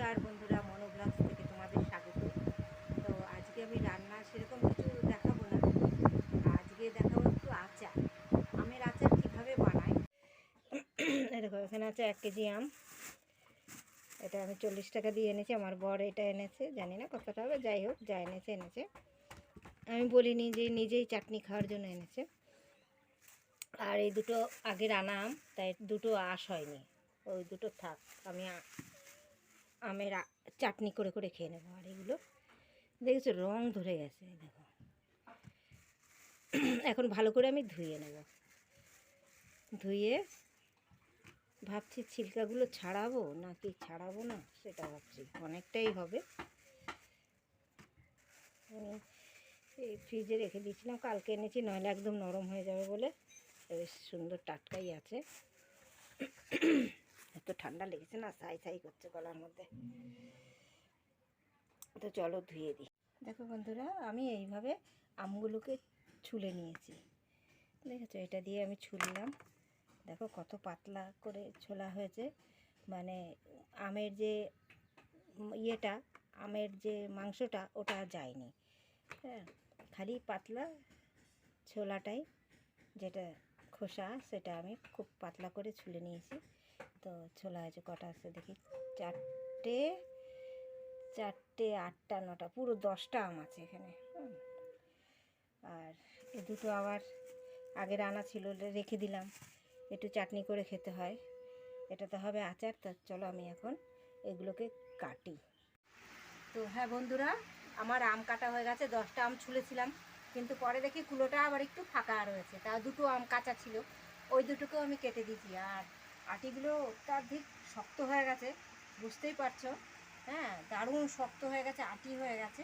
নমস্কার বন্ধুরা মনো ব্লগস থেকে তোমাদের স্বাগত। তো আজকে আমি রান্না সেরকম কিছু দেখাবো না। আজকে দেখাবো একটু আচার। আমের আচার কীভাবে বানাই? দেখো, এখানে আছে এক কেজি আম। এটা আমি চল্লিশ টাকা দিয়ে এনেছি, আমার বর এটা এনেছে। জানি না কতটা হবে, যাই হোক, যা এনেছে এনেছে। আমি বলিনি যে নিজেই চাটনি খাওয়ার জন্য এনেছে। আর এই দুটো আগের আনা আম, তাই দুটো আশ হয়নি। ওই দুটো থাক, আমি আমের চাটনি করে করে খেয়ে নেব। আর এগুলো দেখেছ, রং ধরে গেছে, দেখো। এখন ভালো করে আমি ধুয়ে নেব। ধুয়ে ভাবছি ছিলকাগুলো ছাড়াবো নাকি ছাড়াবো না, সেটা ভাবছি। অনেকটাই হবে। আমি এই ফ্রিজে রেখে দিয়েছিলাম কালকে এনেছি, নইলে একদম নরম হয়ে যাবে বলে। বেশ সুন্দর টাটকাই আছে। এত ঠান্ডা লেগেছে না, সাই সাই করছে গলার মধ্যে। তো চলো ধুয়ে দিই। দেখো বন্ধুরা, আমি এইভাবে আমগুলোকে ছুলে নিয়েছি। দেখেছ? এটা দিয়ে আমি ছুললাম। দেখো কত পাতলা করে ছোলা হয়েছে। মানে আমের যে ইয়েটা, আমের যে মাংসটা, ওটা যায়নি। হ্যাঁ খালি পাতলা ছোলাটাই, যেটা খোসা, সেটা আমি খুব পাতলা করে ছুলে নিয়েছি। তো ছোলা হয়েছে কটা আছে দেখি চারটে চারটে আটটা, নটা, পুরো দশটা আম আছে এখানে। আর এ দুটো আবার আগের আনা ছিল রেখে দিলাম, একটু চাটনি করে খেতে হয় এটা তো হবে আচার, তা চলো আমি এখন এগুলোকে কাটি তো হ্যাঁ বন্ধুরা, আমার আম কাটা হয়ে গেছে, দশটা আম ছুলেছিলাম, কিন্তু পরে দেখি কুলোটা আবার একটু ফাঁকা রয়েছে, তা দুটো আম কাঁচা ছিল, ওই দুটোকেও আমি কেটে দিয়েছি, আর আটিগুলো অত্যাধিক শক্ত হয়ে গেছে, বুঝতেই পারছ। হ্যাঁ দারুণ শক্ত হয়ে গেছে, আটি হয়ে গেছে।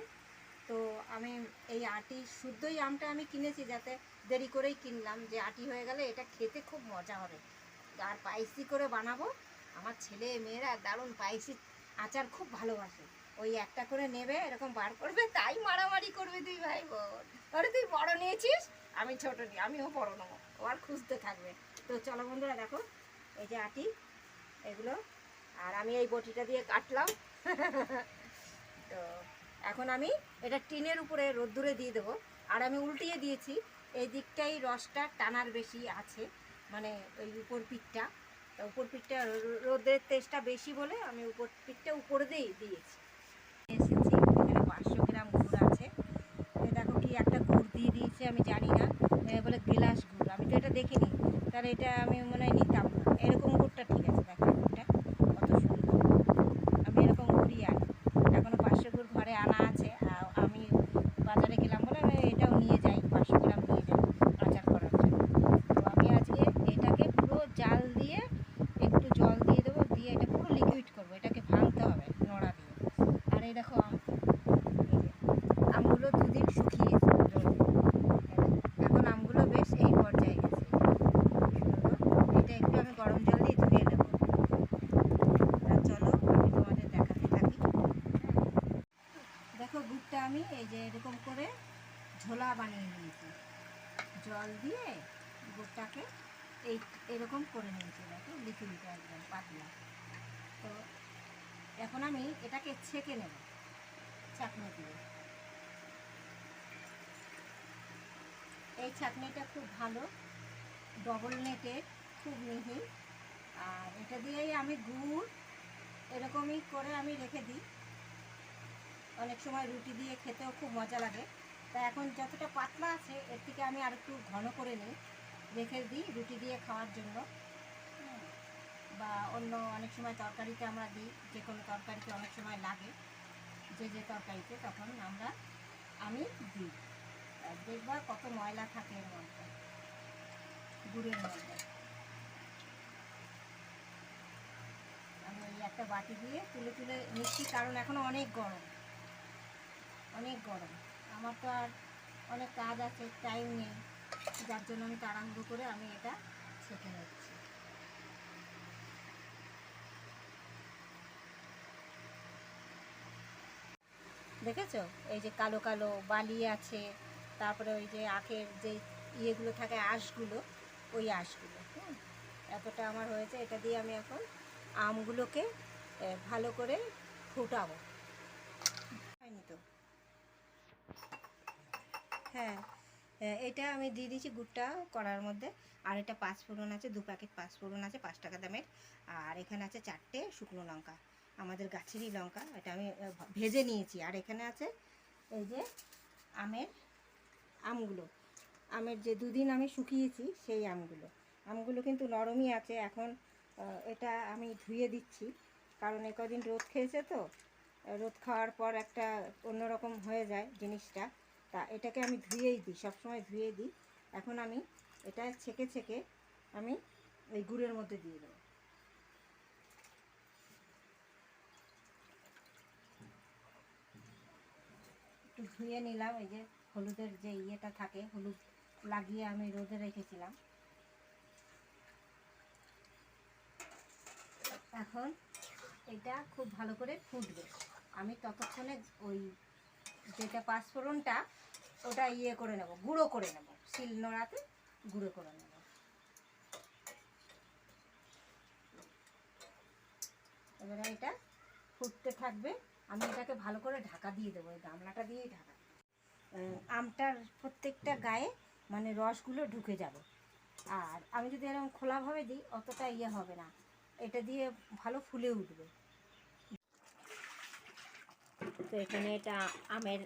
তো আমি এই আটি, শুদ্ধই আমটা আমি কিনেছি যাতে দেরি করেই কিনলাম। যে আটি হয়ে গেলে এটা খেতে খুব মজা হবে। আর পাইসি করে বানাবো, আমার ছেলে, মেয়েরা দারুণ পাইসি আচার খুব ভালোবাসে। ওই একটা করে নেবে, এরকম বার করবে, তাই মারামারি করবে দুই ভাই বোন আরে, তুই বড় নিয়েছিস? আমি ছোট নিই আমিও বড় নেব, ও আর খুঁজতে থাকবে। তো চলো বন্ধুরা, দেখো এই যে আটি, এগুলো। আর আমি এই বটিটা দিয়ে কাটলাম। তো এখন আমি এটা টিনের উপরে রোদ্দুরে দিয়ে দেবো। আর আমি উল্টিয়ে দিয়েছি, এই দিকটাই রসটা টানার বেশি আছে মানে ওই উপর পিঠটা। তো উপর পিঠটা রোদের তেজটা বেশি বলে আমি উপর পিঠটা উপরে দিয়েই দিয়েছি। এসেছি, এখানে পাঁচশো গ্রাম গুড় আছে। দেখো কি একটা গুড় দিয়ে দিয়েছে, আমি জানি না। বলে গ্লাস গুড়। আমি তো এটা দেখিনি। তাহলে এটা আমি মনে হয় নিতাম এরকম গুড়টা ঠিক আছে, দেখো গুড়টা কত সুন্দর আমি এরকম গুড়ই আনি এখনও পাঁচশো গুড় ঘরে আনা আছে আর আমি বাজারে গেলাম বলে আমি এটাও নিয়ে যাই পাঁচশো গ্রাম নিয়ে যাই আচার করার জন্য তো আমি আজকে এটাকে পুরো জাল দিয়ে একটু জল দিয়ে দেবো দিয়ে এটা পুরো লিকুইড করব এটাকে ভাঙতে হবে নোড়া দিয়ে আর এই দেখো আম এই যে, আমগুলো দুদিন শুকিয়েছে রোদে। এখন আমগুলো বেশ এই পর্যায়ে গেছে সুন্দর। এটা একটু আমি গরম জল দিয়ে ধুয়ে নেব তা চলো আমি তোমাদের দেখাতে থাকি দেখো গুড়টা আমি এই যে এরকম করে ঝোলা বানিয়ে নিয়েছি। জল দিয়ে গুড়টাকে এই এরকম করে নিয়েছি, দেখো নিতে একদম পাতলা। তো এখন আমি এটাকে ছেঁকে নেব, চাটনি দিয়ে। এই চাটনিটা খুব ভালো ডবল নেটের খুব মিহি। আর এটা দিয়েই আমি গুড় এরকমই করে আমি রেখে দিই। অনেক সময় রুটি দিয়ে খেতেও খুব মজা লাগে। তা এখন যতটা পাতলা আছে, এর থেকে আমি আর একটু ঘন করে নিই। রেখে দিই, রুটি দিয়ে খাওয়ার জন্য। বা অন্য অনেক সময় তরকারিতে আমরা দিই, যে কোনো তরকারিতে অনেক সময় লাগে। যে যে তরকারিতে তখন আমরা, আমি দিই। আর দেখবা কত ময়লা থাকে এর মধ্যে। গুড়ের মধ্যে। আমি এই একটা বাটি দিয়ে তুলে তুলে নিচ্ছি, কারণ এখনও অনেক গরম। অনেক গরম। আমার তো আর অনেক কাজ আছে টাইম নেই। যার জন্য আমি তাড়াহুড়ো করে আমি এটা ছেঁকে নিচ্ছি। দেখেছ? এই যে কালো কালো বালি আছে, তারপরে ওই যে আখের যে ইয়েগুলো থাকে আঁশগুলো, ওই আঁশগুলো, হুম? এতটা আমার হয়েছে, এটা দিয়ে আমি এখন আমগুলোকে ভালো করে ফোটাবো হয়নি তো হ্যাঁ হ্যাঁ, এটা আমি দিয়ে দিয়েছি গুড়টা কড়ার মধ্যে। আর এটা পাঁচ ফোড়ন আছে দু প্যাকেট পাঁচ ফোড়ন আছে পাঁচ টাকা দামের। আর এখানে আছে চারটে শুকনো লঙ্কা আমাদের গাছেরই লঙ্কা এটা আমি ভেজে নিয়েছি। আর এখানে আছে এই যে আমের আমগুলো। আমের যে দুদিন আমি শুকিয়েছি সেই আমগুলো। আমগুলো কিন্তু নরমই আছে এখন এটা আমি ধুয়ে দিচ্ছি। কারণ এ কদিন রোদ খেয়েছে তো রোদ খাওয়ার পর একটা অন্যরকম হয়ে যায় জিনিসটা। তা এটাকে আমি ধুয়েই দিই, সবসময় ধুয়ে দিই। এখন আমি এটা ছেঁকে ছেঁকে আমি এই গুড়ের মধ্যে দিয়ে দেবো। একটু ধুয়ে নিলাম, এই যে হলুদের যে ইয়েটা থাকে, হলুদ লাগিয়ে আমি রোদে রেখেছিলাম। এখন এটা খুব ভালো করে ফুটবে। আমি ততক্ষণে ওই যেটা পাঁচফোড়নটা, ওটা ইয়ে করে নেব, গুঁড়ো করে নেব। শিল নোড়াতে গুঁড়ো করে নেব। এবারে এটা ফুটতে থাকবে। আমি এটাকে ভালো করে ঢাকা দিয়ে দেবো, এই গামলাটা দিয়েই ঢাকা। আমটার প্রত্যেকটা গায়ে মানে রসগুলো ঢুকে যাবে। আর আমি যদি এরকম খোলাভাবে দিই, অতটা ইয়ে হবে না। এটা দিয়ে ভালো ফুলে উঠবে। তো এখানে এটা আমের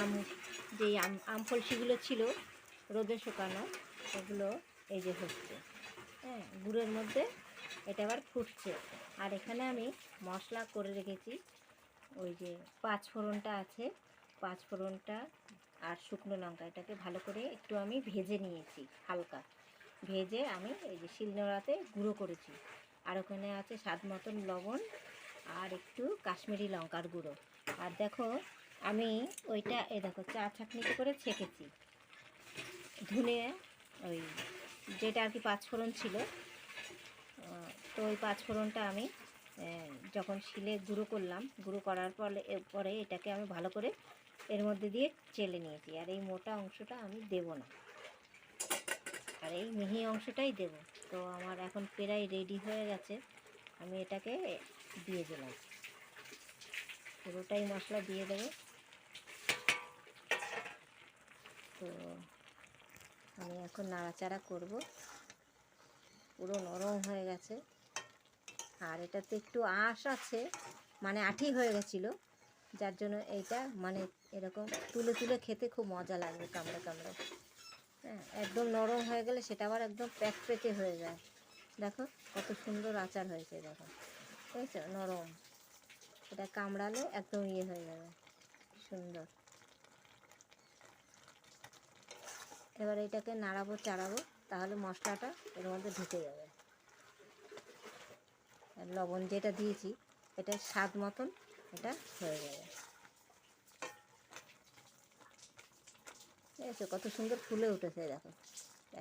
আম যে আম আম ফলসিগুলো ছিল, রোদে শুকানো, ওগুলো এই যে হচ্ছে। হ্যাঁ গুড়ের মধ্যে এটা আবার ফুটছে। আর এখানে আমি মশলা করে রেখেছি, ওই যে পাঁচ ফোড়নটা আছে পাঁচ ফোড়নটা আর শুকনো লঙ্কা, এটাকে ভালো করে একটু আমি ভেজে নিয়েছি হালকা। ভেজে আমি এই যে শিলনোড়াতে গুঁড়ো করেছি। আর ওখানে আছে স্বাদ মতন লবণ আর একটু কাশ্মীরি লঙ্কার গুঁড়ো। আর দেখো, আমি ওইটা এ দেখো, চা ছাঁকনিতে করে ছেঁকেছি। ধুনে ওই যেটা আর কি পাঁচফোড়ন ছিল তো ওই পাঁচফোড়নটা আমি যখন শিলে গুঁড়ো করলাম, গুঁড়ো করার পরে পরে এটাকে আমি ভালো করে এর মধ্যে দিয়ে চেলে নিয়েছি। আর এই মোটা অংশটা আমি দেব না। আর এই মিহি অংশটাই দেব। তো আমার এখন প্রায় রেডি হয়ে গেছে। আমি এটাকে দিয়ে দিলাম। পুরোটাই মশলা দিয়ে দেবো। তো আমি এখন নাড়াচাড়া করব। পুরো নরম হয়ে গেছে। আর এটাতে একটু আঁশ আছে মানে আঠি হয়ে গেছিল। যার জন্য এইটা মানে এরকম তুলে তুলে খেতে খুব মজা লাগবে কামড়ে কামড়ে। হ্যাঁ একদম নরম হয়ে গেলে সেটা আবার একদম প্যাক পেকে হয়ে যায়। দেখো কত সুন্দর আচার হয়েছে, দেখো। বুঝেছ নরম। এটা কামড়ালে, একদম ইয়ে হয়ে যাবে সুন্দর। এবার এটাকে নাড়াবো, চাড়াবো, তাহলে মশলাটা এর মধ্যে ঢুকে যাবে। লবণ যেটা দিয়েছি এটা স্বাদ মতন এটা হয়ে যাবে। ঠিক আছে কত সুন্দর ফুলে উঠেছে, দেখো।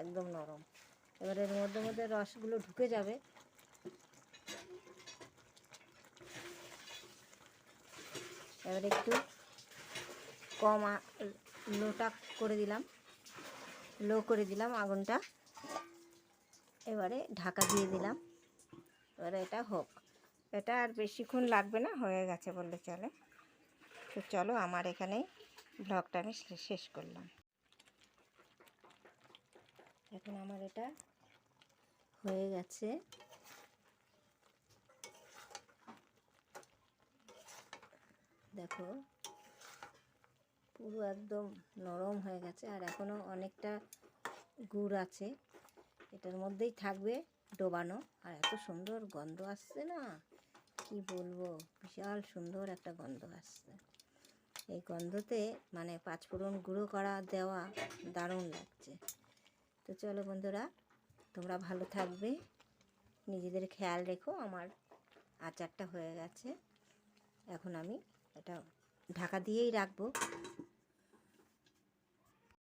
একদম নরম। এবার এর মধ্যে মধ্যে রসগুলো ঢুকে যাবে। এবার একটু কম লোটা করে দিলাম। লো করে দিলাম আগুনটা। এবারে ঢাকা দিয়ে দিলাম। এবারে এটা হোক। এটা আর বেশিক্ষণ লাগবে না, হয়ে গেছে বললে চলে। তো চলো আমার এখানেই ব্লগটা আমি শেষ করলাম। এখন আমার এটা হয়ে গেছে। দেখো, পুরো একদম নরম হয়ে গেছে আর এখনও অনেকটা গুড় আছে। এটার মধ্যেই থাকবে ডোবানো। আর এত সুন্দর গন্ধ আসছে না? কি বলব? বিশাল সুন্দর একটা গন্ধ আসছে। এই গন্ধতে মানে পাঁচফোড়ন গুঁড়ো করা দেওয়া দারুণ লাগছে। তো চলো বন্ধুরা, তোমরা ভালো থাকবে। নিজেদের খেয়াল রেখো, আমার আচারটা হয়ে গেছে। এখন আমি এটা ঢাকা দিয়েই রাখব।